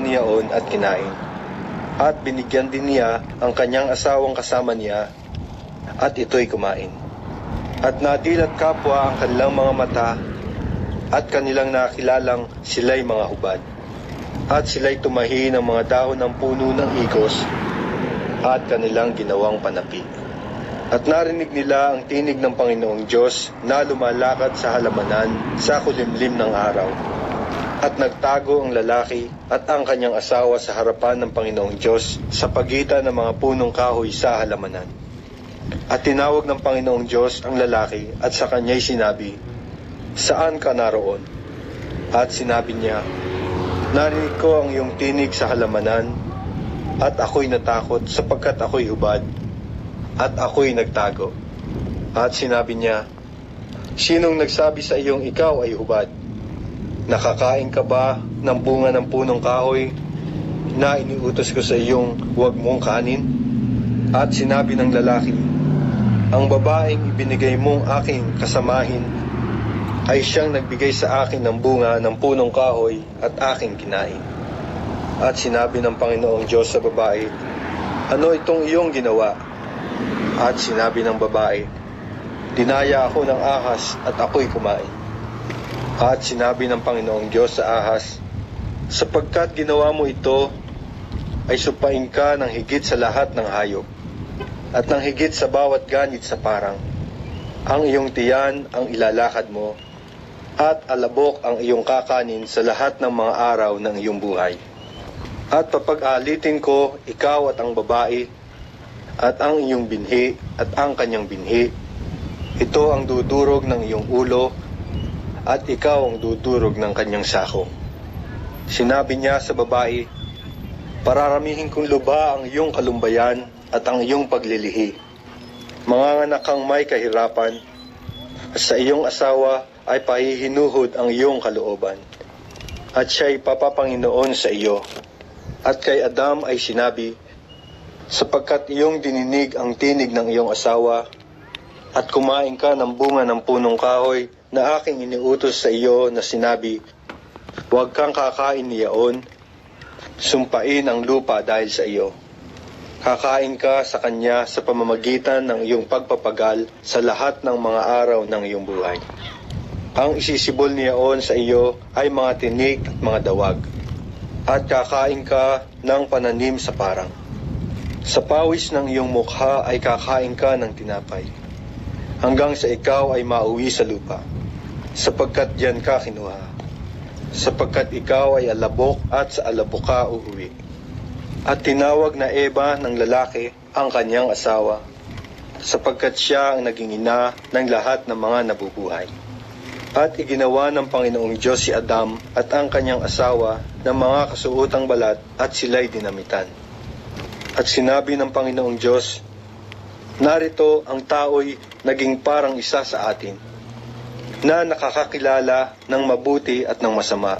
bunga niyaon at kinain. At binigyan din niya ang kanyang asawang kasama niya at ito'y kumain. At nadilat kapwa ang kanilang mga mata at kanilang nakilalang sila'y mga hubad. At sila'y tumahi ng mga dahon ng puno ng igos at kanilang ginawang panapi. At narinig nila ang tinig ng Panginoong Diyos na lumalakad sa halamanan sa kulimlim ng araw. At nagtago ang lalaki at ang kanyang asawa sa harapan ng Panginoong Diyos sa pagitan ng mga punong kahoy sa halamanan. At tinawag ng Panginoong Diyos ang lalaki at sa kanya'y sinabi, Saan ka naroon? At sinabi niya, Narinig ko ang iyong tinig sa halamanan at ako'y natakot sapagkat ako'y hubad at ako'y nagtago. At sinabi niya, Sinong nagsabi sa iyong ikaw ay hubad? Nakakain ka ba ng bunga ng punong kahoy na iniutos ko sa iyong huwag mong kanin? At sinabi ng lalaki, Ang babaeng ibinigay mong aking kasamahin ay siyang nagbigay sa akin ng bunga ng punong kahoy at aking kinain. At sinabi ng Panginoong Diyos sa babae, Ano itong iyong ginawa? At sinabi ng babae, Dinaya ako ng ahas at ako'y kumain. At sinabi ng Panginoong Diyos sa ahas, Sapagkat ginawa mo ito, ay supain ka ng higit sa lahat ng hayop, at ng higit sa bawat ganit sa parang. Ang iyong tiyan ang ilalakad mo, at alabok ang iyong kakanin sa lahat ng mga araw ng iyong buhay. At papag-alitin ko ikaw at ang babae, at ang iyong binhi at ang kanyang binhi. Ito ang dudurog ng iyong ulo, at ikaw ang dudurog ng kanyang sako. Sinabi niya sa babae, Pararamihin kong luba ang iyong kalumbayan at ang iyong paglilihi. Mga kang may kahirapan, at sa iyong asawa ay pahihinuhod ang iyong kalooban. At siya'y papapanginoon sa iyo. At kay Adam ay sinabi, sapagkat iyong dininig ang tinig ng iyong asawa, at kumain ka ng bunga ng punong kahoy na aking iniutos sa iyo na sinabi, Huwag kang kakain niyaon, sumpain ang lupa dahil sa iyo. Kakain ka sa kanya sa pamamagitan ng iyong pagpapagal sa lahat ng mga araw ng iyong buhay. Ang isisibol niyaon sa iyo ay mga tinik at mga dawag, at kakain ka ng pananim sa parang. Sa pawis ng iyong mukha ay kakain ka ng tinapay, hanggang sa ikaw ay mauwi sa lupa, sapagkat diyan ka kinuha. Sapagkat ikaw ay alabok at sa alabok ka uuwi. At tinawag na Eva ng lalaki ang kanyang asawa, sapagkat siya ang naging ina ng lahat ng mga nabubuhay. At iginawa ng Panginoong Diyos si Adam at ang kanyang asawa ng mga kasuotang balat at sila'y dinamitan. At sinabi ng Panginoong Diyos, Narito ang tao'y naging parang isa sa atin, na nakakakilala ng mabuti at ng masama.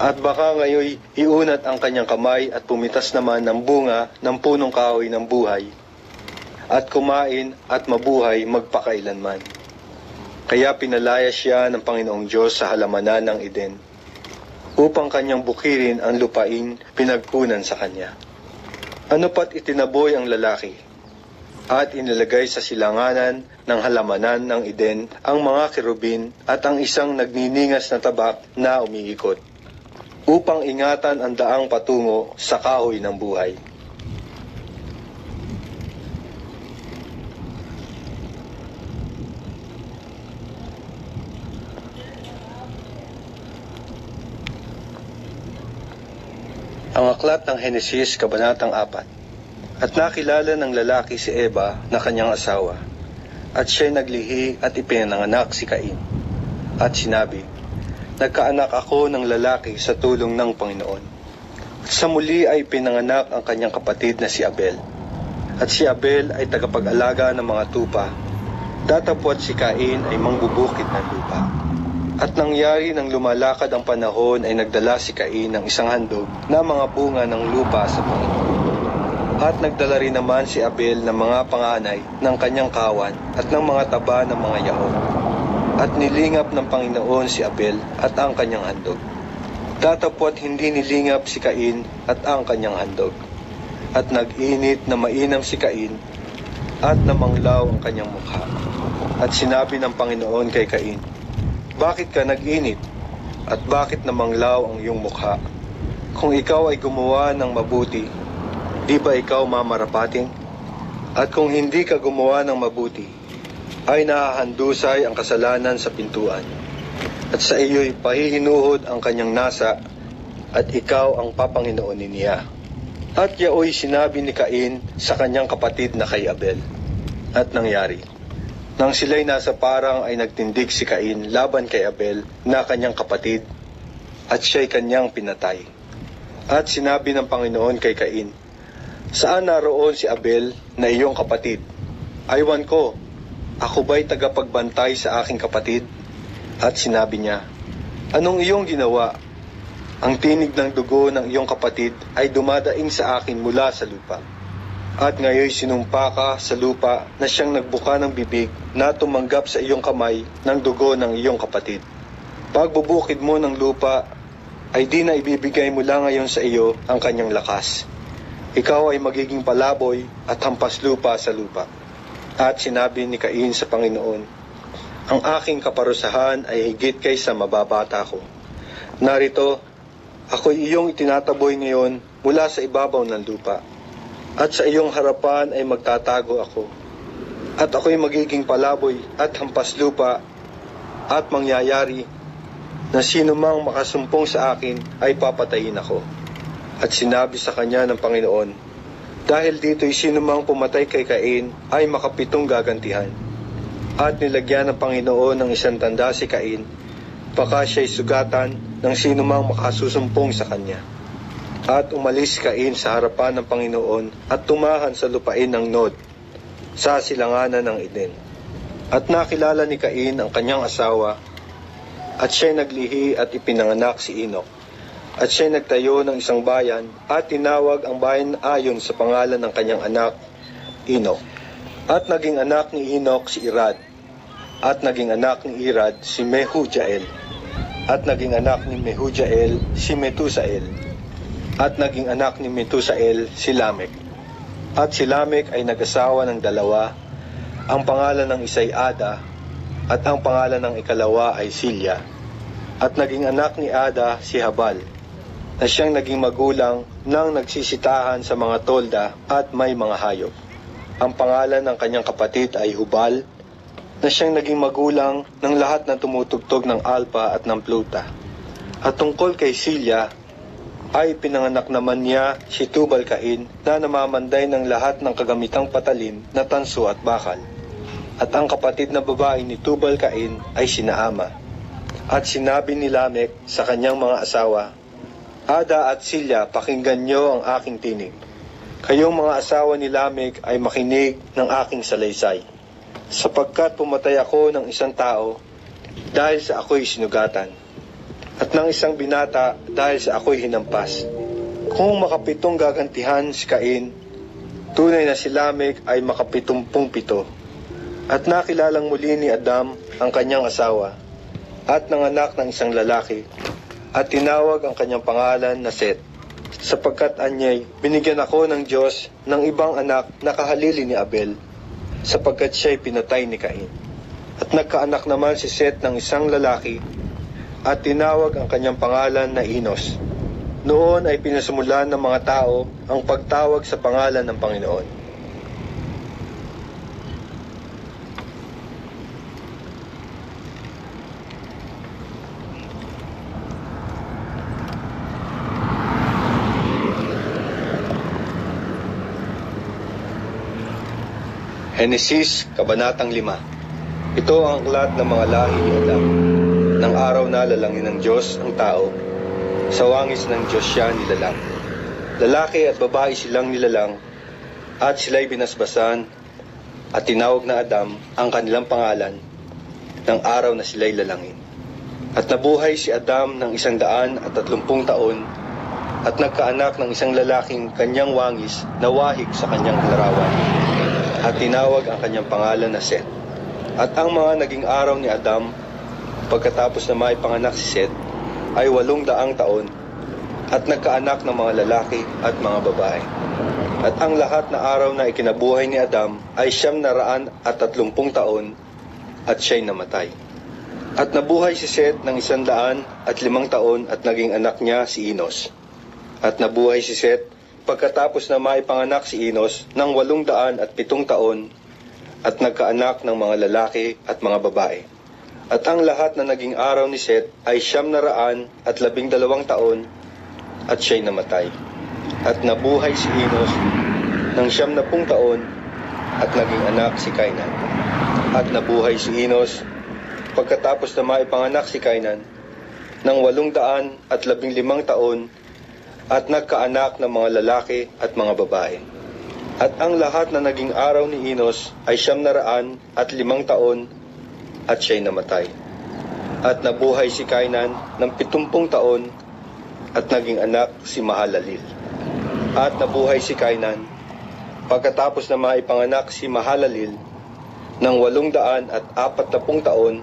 At baka ngayon iunat ang kanyang kamay at pumitas naman ng bunga ng punong kahoy ng buhay, at kumain at mabuhay magpakailanman. Kaya pinalaya siya ng Panginoong Diyos sa halamanan ng Eden, upang kanyang bukirin ang lupain pinagkunan sa kanya. Ano pat itinaboy ang lalaki, at inilagay sa silanganan ng halamanan ng Eden ang mga kerubin at ang isang nagniningas na tabak na umiikot, upang ingatan ang daang patungo sa kahoy ng buhay. Ang aklat ng Henesis, Kabanatang 4 At nakilala ng lalaki si Eva na kanyang asawa, at siya'y naglihi at ipinanganak si Cain. At sinabi, Nagkaanak ako ng lalaki sa tulong ng Panginoon. At sa muli ay pinanganak ang kanyang kapatid na si Abel. At si Abel ay tagapag-alaga ng mga tupa. Datapwat si Cain ay mangbubukit ng lupa. At nangyari nang lumalakad ang panahon ay nagdala si Cain ng isang handog na mga bunga ng lupa sa Panginoon. At nagdala rin naman si Abel ng mga panganay ng kanyang kawan at ng mga taba ng mga yahon. At nilingap ng Panginoon si Abel at ang kanyang handog. Datapwat hindi nilingap si Cain at ang kanyang handog. At nag-init na mainam si Cain at namanglaw ang kanyang mukha. At sinabi ng Panginoon kay Cain, Bakit ka nag-init? At bakit namanglaw ang iyong mukha? Kung ikaw ay gumawa ng mabuti, di ba ikaw mamarapating? At kung hindi ka gumawa ng mabuti, ay nahahandusay ang kasalanan sa pintuan. At sa iyo'y pahihinuhod ang kanyang nasa, at ikaw ang papanginoon niya. At yaoy sinabi ni Cain sa kanyang kapatid na kay Abel. At nangyari. Nang sila'y nasa parang ay nagtindig si Cain laban kay Abel na kanyang kapatid, at siya'y kanyang pinatay. At sinabi ng Panginoon kay Cain, Saan naroon si Abel na iyong kapatid? Aywan ko, ako ba'y tagapagbantay sa aking kapatid? At sinabi niya, Anong iyong ginawa? Ang tinig ng dugo ng iyong kapatid ay dumadaing sa akin mula sa lupa. At ngayon sinumpa ka sa lupa na siyang nagbuka ng bibig na tumanggap sa iyong kamay ng dugo ng iyong kapatid. Pagbubukid mo ng lupa ay di na ibibigay mula ngayon sa iyo ang kanyang lakas. Ikaw ay magiging palaboy at hampas lupa sa lupa. At sinabi ni Cain sa Panginoon, Ang aking kaparusahan ay higit kaysa mababata ko. Narito, ako'y iyong itinataboy ngayon mula sa ibabaw ng lupa. At sa iyong harapan ay magtatago ako. At ako'y magiging palaboy at hampas lupa at mangyayari na sino mang makasumpong sa akin ay papatayin ako. At sinabi sa kanya ng Panginoon, dahil dito'y sino mang pumatay kay Cain ay makapitong gagantihan. At nilagyan ng Panginoon ng isang tanda si Cain, baka siya'y sugatan ng sino mang makasusumpong sa kanya. At umalis Cain sa harapan ng Panginoon at tumahan sa lupain ng Nod, sa silanganan ng Eden. At nakilala ni Cain ang kanyang asawa, at siya'y naglihi at ipinanganak si Enoch. At siya'y nagtayo ng isang bayan at tinawag ang bayan ayon sa pangalan ng kanyang anak, Enoch. At naging anak ni Enoch si Irad. At naging anak ni Irad si Mehujael. At naging anak ni Mehujael si Metusael. At naging anak ni Metusael si Lamek. At si Lamek ay nag-asawa ng dalawa. Ang pangalan ng isa'y Ada at ang pangalan ng ikalawa ay Silya. At naging anak ni Ada si Habal na siyang naging magulang ng nagsisitahan sa mga tolda at may mga hayop. Ang pangalan ng kanyang kapatid ay Hubal, na siyang naging magulang ng lahat ng tumutugtog ng alpa at ng pluta. At tungkol kay Silya, ay pinanganak naman niya si Tubal Cain na namamanday ng lahat ng kagamitang patalim na tanso at bakal. At ang kapatid na babae ni Tubal Cain ay sinaama. At sinabi ni Lamek sa kanyang mga asawa, Ada at Silya, pakinggan niyo ang aking tinig. Kayong mga asawa ni Lamek ay makinig ng aking salaysay. Sapagkat pumatay ako ng isang tao dahil sa ako'y sinugatan. At ng isang binata dahil sa ako'y hinampas. Kung makapitong gagantihan si Cain, tunay na si Lamek ay makapitumpung pito. At nakilalang muli ni Adam ang kanyang asawa at nanganak ng isang lalaki at tinawag ang kanyang pangalan na Seth. Sapagkat anyay, binigyan ako ng Diyos ng ibang anak na kahalili ni Abel, sapagkat siya'y pinatay ni Cain. At nagkaanak naman si Seth ng isang lalaki, at tinawag ang kanyang pangalan na Enos. Noon ay pinasumulan ng mga tao ang pagtawag sa pangalan ng Panginoon. Henesis, Kabanatang 5 Ito ang aklat ng mga lahi ni Adam. Nang araw na lalangin ng Diyos ang tao, sa wangis ng Diyos siya nilalang. Lalaki at babae silang nilalang, at sila'y binasbasan, at tinawag na Adam ang kanilang pangalan, ng araw na sila'y lalangin. At nabuhay si Adam ng isang daan at tatlumpung taon, at nagkaanak ng isang lalaking kanyang wangis na wahig sa kanyang larawan at tinawag ang kanyang pangalan na Seth. At ang mga naging araw ni Adam, pagkatapos na maipanganak si Seth, ay walong daang taon at nagkaanak ng mga lalaki at mga babae. At ang lahat na araw na ikinabuhay ni Adam ay siyam na raan at tatlumpung taon at siya'y namatay. At nabuhay si Seth ng isandaan at limang taon at naging anak niya si Enos. At nabuhay si Seth pagkatapos na maipanganak si Enos ng walong daan at pitong taon at nagkaanak ng mga lalaki at mga babae. At ang lahat na naging araw ni Seth ay siyam na raan at labing dalawang taon at siya'y namatay. At nabuhay si Enos ng siyam na pung taon at naging anak si Kainan. At nabuhay si Enos pagkatapos na maipanganak si Kainan ng walong daan at labing limang taon at nagkaanak ng mga lalaki at mga babae. At ang lahat na naging araw ni Enos ay siyam na raan at limang taon at siya'y namatay. At nabuhay si Kainan ng pitumpung taon at naging anak si Mahalalil. At nabuhay si Kainan pagkatapos na maipanganak si Mahalalil ng walong daan at apat na pung taon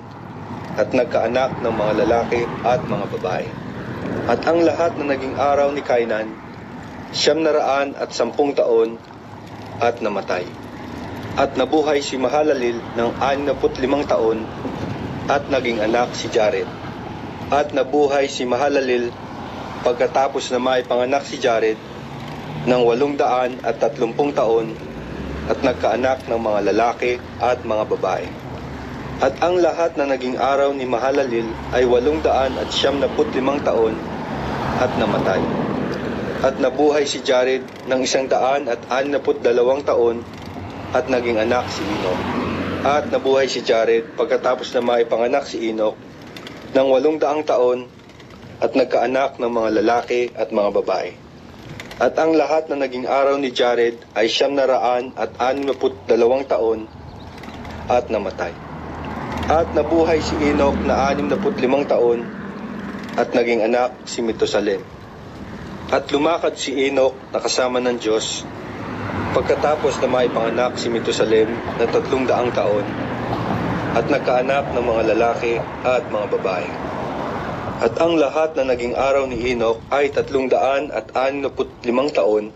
at nagkaanak ng mga lalaki at mga babae. At ang lahat na naging araw ni Kainan, siyam na raan at sampung taon at namatay. At nabuhay si Mahalalil ng aninaput limang taon at naging anak si Jared. At nabuhay si Mahalalil pagkatapos na maipanganak si Jared ng walong daan at tatlumpung taon at nagkaanak ng mga lalaki at mga babae. At ang lahat na naging araw ni Mahalalil ay walong daan at siyam na put limang taon at namatay. At nabuhay si Jared ng isang daan at anin na put dalawang taon at naging anak si Enoch. At nabuhay si Jared pagkatapos na maipanganak si Enoch ng walong daang taon at nagkaanak ng mga lalaki at mga babae. At ang lahat na naging araw ni Jared ay siyam na raan at anim na put dalawang taon at namatay. At nabuhay si Enoch na anim na taon at naging anak si Metusalem. At lumakad si Enoch na kasama ng Diyos pagkatapos na maipanganak si Metusalem na tatlong daang taon at nagkaanak ng mga lalaki at mga babae. At ang lahat na naging araw ni Enoch ay tatlong daan at anim na put limang taon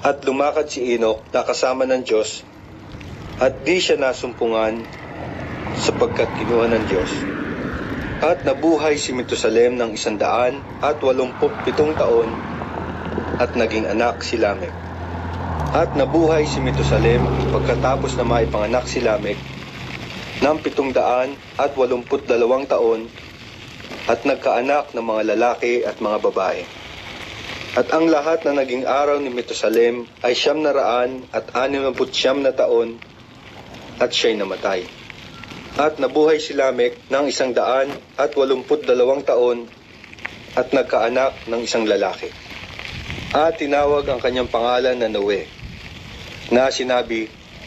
at lumakad si Enoch na kasama ng Diyos at di siya nasumpungan sapagkat kinuha ng Diyos. At nabuhay si Metusalem ng isandaan at walumput pitong taon at naging anak si Lamek. At nabuhay si Metusalem pagkatapos na maipanganak si Lamek ng pitong daan at walumput dalawang taon at nagkaanak ng mga lalaki at mga babae. At ang lahat na naging araw ni Metusalem ay siyam na raan at anim na taon at siya'y namatay. At nabuhay si Lamek ng isang daan at walumput dalawang taon at nagkaanak ng isang lalaki. At tinawag ang kanyang pangalan na Noe, na sinabi,